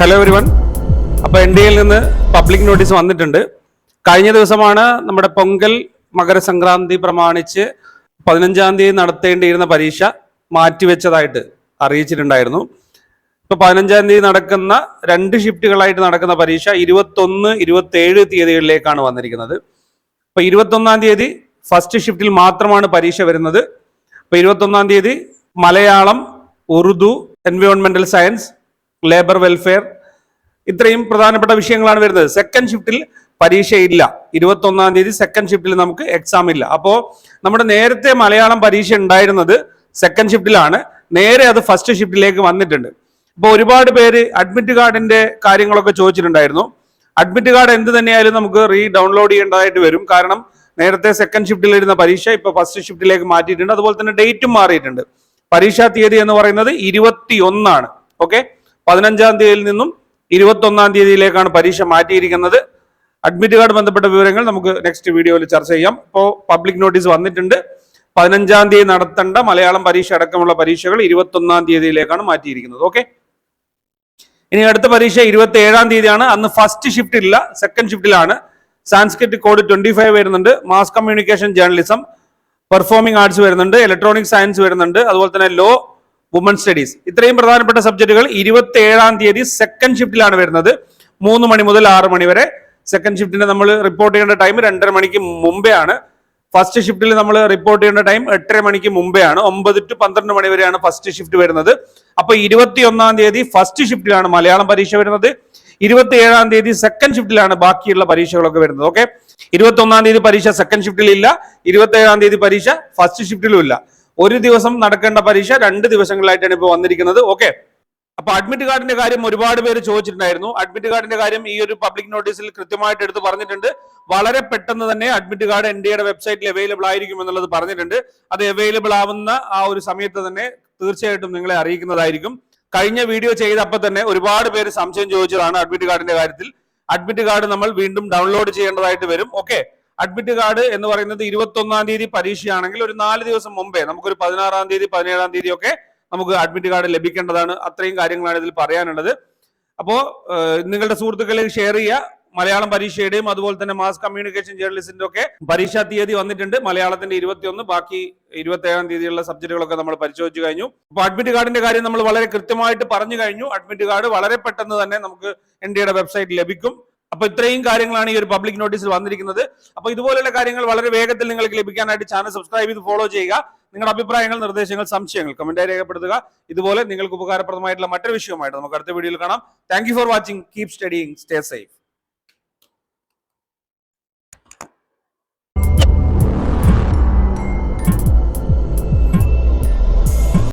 Hello everyone അപ്പോൾ N D എയിൽ നിന്ന് പബ്ലിക് നോട്ടീസ് വന്നിട്ടുണ്ട്. കഴിഞ്ഞ ദിവസമാണ് നമ്മുടെ പൊങ്കൽ മകരസംക്രാന്തി പ്രമാണിച്ച് പതിനഞ്ചാം തീയതി നടത്തേണ്ടിയിരുന്ന പരീക്ഷ മാറ്റിവെച്ചതായിട്ട് അറിയിച്ചിട്ടുണ്ടായിരുന്നു. ഇപ്പോൾ പതിനഞ്ചാം തീയതി നടക്കുന്ന രണ്ട് ഷിഫ്റ്റുകളായിട്ട് നടക്കുന്ന പരീക്ഷ ഇരുപത്തൊന്ന് ഇരുപത്തേഴ് തീയതികളിലേക്കാണ് വന്നിരിക്കുന്നത്. അപ്പോൾ ഇരുപത്തൊന്നാം തീയതി ഫസ്റ്റ് ഷിഫ്റ്റിൽ മാത്രമാണ് പരീക്ഷ വരുന്നത്. അപ്പോൾ ഇരുപത്തൊന്നാം തീയതി മലയാളം ഉറുദു എൻവയോൺമെന്റൽ സയൻസ് ലേബർ വെൽഫെയർ ഇത്രയും പ്രധാനപ്പെട്ട വിഷയങ്ങളാണ് വരുന്നത്. സെക്കൻഡ് ഷിഫ്റ്റിൽ പരീക്ഷയില്ല. ഇരുപത്തൊന്നാം തീയതി സെക്കൻഡ് ഷിഫ്റ്റിൽ നമുക്ക് എക്സാം ഇല്ല. അപ്പോൾ നമ്മുടെ നേരത്തെ മലയാളം പരീക്ഷ ഉണ്ടായിരുന്നത് സെക്കൻഡ് ഷിഫ്റ്റിലാണ് നേരെ അത് ഫസ്റ്റ് ഷിഫ്റ്റിലേക്ക് വന്നിട്ടുണ്ട്. അപ്പോൾ ഒരുപാട് പേര് അഡ്മിറ്റ് കാർഡിന്റെ കാര്യങ്ങളൊക്കെ ചോദിച്ചിട്ടുണ്ടായിരുന്നു. അഡ്മിറ്റ് കാർഡ് എന്ത് തന്നെയായാലും നമുക്ക് റീ ഡൗൺലോഡ് ചെയ്യേണ്ടതായിട്ട് വരും. കാരണം നേരത്തെ സെക്കൻഡ് ഷിഫ്റ്റിൽ ഇരുന്ന പരീക്ഷ ഇപ്പോൾ ഫസ്റ്റ് ഷിഫ്റ്റിലേക്ക് മാറ്റിയിട്ടുണ്ട്. അതുപോലെ തന്നെ ഡേറ്റും മാറിയിട്ടുണ്ട്. പരീക്ഷാ തീയതി എന്ന് പറയുന്നത് ഇരുപത്തി ഒന്നാണ് ഓക്കെ പതിനഞ്ചാം തീയതിയിൽ നിന്നും ഇരുപത്തി ഒന്നാം തീയതിയിലേക്കാണ് പരീക്ഷ മാറ്റിയിരിക്കുന്നത്. അഡ്മിറ്റ് കാർഡ് ബന്ധപ്പെട്ട വിവരങ്ങൾ നമുക്ക് നെക്സ്റ്റ് വീഡിയോയിൽ ചർച്ച ചെയ്യാം. ഇപ്പോൾ പബ്ലിക് നോട്ടീസ് വന്നിട്ടുണ്ട്. പതിനഞ്ചാം തീയതി നടത്തേണ്ട മലയാളം പരീക്ഷ അടക്കമുള്ള പരീക്ഷകൾ ഇരുപത്തി ഒന്നാം തീയതിയിലേക്കാണ് മാറ്റിയിരിക്കുന്നത്. ഓക്കെ ഇനി അടുത്ത പരീക്ഷ ഇരുപത്തി ഏഴാം തീയതിയാണ്. അന്ന് ഫസ്റ്റ് ഷിഫ്റ്റ് ഇല്ല സെക്കൻഡ് ഷിഫ്റ്റിലാണ് സാൻസ്ക്രിറ്റ് കോഡ് ട്വന്റി ഫൈവ് വരുന്നുണ്ട്. Mass communication journalism performing arts വരുന്നുണ്ട്. ഇലക്ട്രോണിക് സയൻസ് വരുന്നുണ്ട്. അതുപോലെ തന്നെ ലോ വുമൺ സ്റ്റഡീസ് ഇത്രയും പ്രധാനപ്പെട്ട സബ്ജക്റ്റുകൾ ഇരുപത്തി ഏഴാം തീയതി സെക്കൻഡ് ഷിഫ്റ്റിലാണ് വരുന്നത്. മൂന്ന് മണി മുതൽ ആറ് മണി വരെ. സെക്കൻഡ് ഷിഫ്റ്റിന്റെ നമ്മൾ റിപ്പോർട്ട് ചെയ്യേണ്ട ടൈം രണ്ടര മണിക്ക് മുമ്പേ ആണ് ഫസ്റ്റ് ഷിഫ്റ്റിൽ നമ്മൾ റിപ്പോർട്ട് ചെയ്യേണ്ട ടൈം എട്ടര മണിക്ക് മുമ്പേ ആണ് ഒമ്പത് ടു പന്ത്രണ്ട് മണി വരെയാണ് ഫസ്റ്റ് ഷിഫ്റ്റ് വരുന്നത്. അപ്പൊ ഇരുപത്തി ഒന്നാം തീയതി ഫസ്റ്റ് ഷിഫ്റ്റിലാണ് മലയാളം പരീക്ഷ വരുന്നത്. ഇരുപത്തി ഏഴാം തീയതി സെക്കൻഡ് ഷിഫ്റ്റിലാണ് ബാക്കിയുള്ള പരീക്ഷകളൊക്കെ വരുന്നത്. ഓക്കെ ഇരുപത്തി ഒന്നാം തീയതി പരീക്ഷ സെക്കൻഡ് ഷിഫ്റ്റിൽ ഇല്ല ഇരുപത്തി ഏഴാം തീയതി പരീക്ഷ ഫസ്റ്റ് ഷിഫ്റ്റിലും ഇല്ല. ഒരു ദിവസം നടക്കേണ്ട പരീക്ഷ രണ്ട് ദിവസങ്ങളിലായിട്ടാണ് ഇപ്പോൾ വന്നിരിക്കുന്നത്. ഓക്കെ അപ്പൊ അഡ്മിറ്റ് കാർഡിന്റെ കാര്യം ഒരുപാട് പേര് ചോദിച്ചിട്ടുണ്ടായിരുന്നു. അഡ്മിറ്റ് കാർഡിന്റെ കാര്യം ഈ ഒരു പബ്ലിക് നോട്ടീസിൽ കൃത്യമായിട്ട് എടുത്ത് പറഞ്ഞിട്ടുണ്ട്. വളരെ പെട്ടെന്ന് തന്നെ അഡ്മിറ്റ് കാർഡ് എൻ ഡി എയുടെ വെബ്സൈറ്റിൽ അവൈലബിൾ ആയിരിക്കും എന്നുള്ളത് പറഞ്ഞിട്ടുണ്ട്. അത് അവൈലബിൾ ആവുന്ന ആ ഒരു സമയത്ത് തന്നെ തീർച്ചയായിട്ടും നിങ്ങളെ അറിയിക്കുന്നതായിരിക്കും. കഴിഞ്ഞ വീഡിയോ ചെയ്തപ്പോൾ തന്നെ ഒരുപാട് പേര് സംശയം ചോദിച്ചതാണ് അഡ്മിറ്റ് കാർഡിന്റെ കാര്യത്തിൽ. അഡ്മിറ്റ് കാർഡ് നമ്മൾ വീണ്ടും ഡൗൺലോഡ് ചെയ്യേണ്ടതായിട്ട് വരും. ഓക്കെ അഡ്മിറ്റ് കാർഡ് എന്ന് പറയുന്നത് ഇരുപത്തി ഒന്നാം തീയതി പരീക്ഷയാണെങ്കിൽ ഒരു നാല് ദിവസം മുമ്പേ നമുക്കൊരു പതിനാറാം തീയതി പതിനേഴാം തീയതി ഒക്കെ നമുക്ക് അഡ്മിറ്റ് കാർഡ് ലഭിക്കേണ്ടതാണ്. അത്രയും കാര്യങ്ങളാണ് ഇതിൽ പറയാനുള്ളത്. അപ്പോ നിങ്ങളുടെ സുഹൃത്തുക്കളിൽ ഷെയർ ചെയ്യുക. മലയാളം പരീക്ഷയുടെയും അതുപോലെ തന്നെ മാസ് കമ്മ്യൂണിക്കേഷൻ ജേർണലിസ്റ്റിന്റെ ഒക്കെ പരീക്ഷാ തീയതി വന്നിട്ടുണ്ട്. മലയാളത്തിന്റെ ഇരുപത്തിയൊന്ന് ബാക്കി ഇരുപത്തി ഏഴാം തീയതിയുള്ള സബ്ജക്റ്റുകളൊക്കെ നമ്മൾ പരിശോധിച്ചു കഴിഞ്ഞു. അപ്പോൾ അഡ്മിറ്റ് കാർഡിന്റെ കാര്യം നമ്മൾ വളരെ കൃത്യമായിട്ട് പറഞ്ഞു കഴിഞ്ഞു. അഡ്മിറ്റ് കാർഡ് വളരെ പെട്ടെന്ന് തന്നെ നമുക്ക് എൻ വെബ്സൈറ്റ് ലഭിക്കും. അപ്പൊ ഇത്രയും കാര്യങ്ങളാണ് ഈ ഒരു പബ്ലിക് നോട്ടീസിൽ വന്നിരിക്കുന്നത്. അപ്പൊ ഇതുപോലുള്ള കാര്യങ്ങൾ വളരെ വേഗത്തിൽ നിങ്ങൾക്ക് ലഭിക്കാനായിട്ട് ചാനൽ സബ്സ്ക്രൈബ് ചെയ്ത് ഫോളോ ചെയ്യുക. നിങ്ങളുടെ അഭിപ്രായങ്ങൾ നിർദ്ദേശങ്ങൾ സംശയങ്ങൾ കമന്റായി രേഖപ്പെടുത്തുക. ഇതുപോലെ നിങ്ങൾക്ക് ഉപകാരപ്രദമായിട്ടുള്ള മറ്റൊരു വിഷയമായിട്ട് നമുക്ക് അടുത്ത വീഡിയോയിൽ കാണാം. Thank for watching keep studying stay safe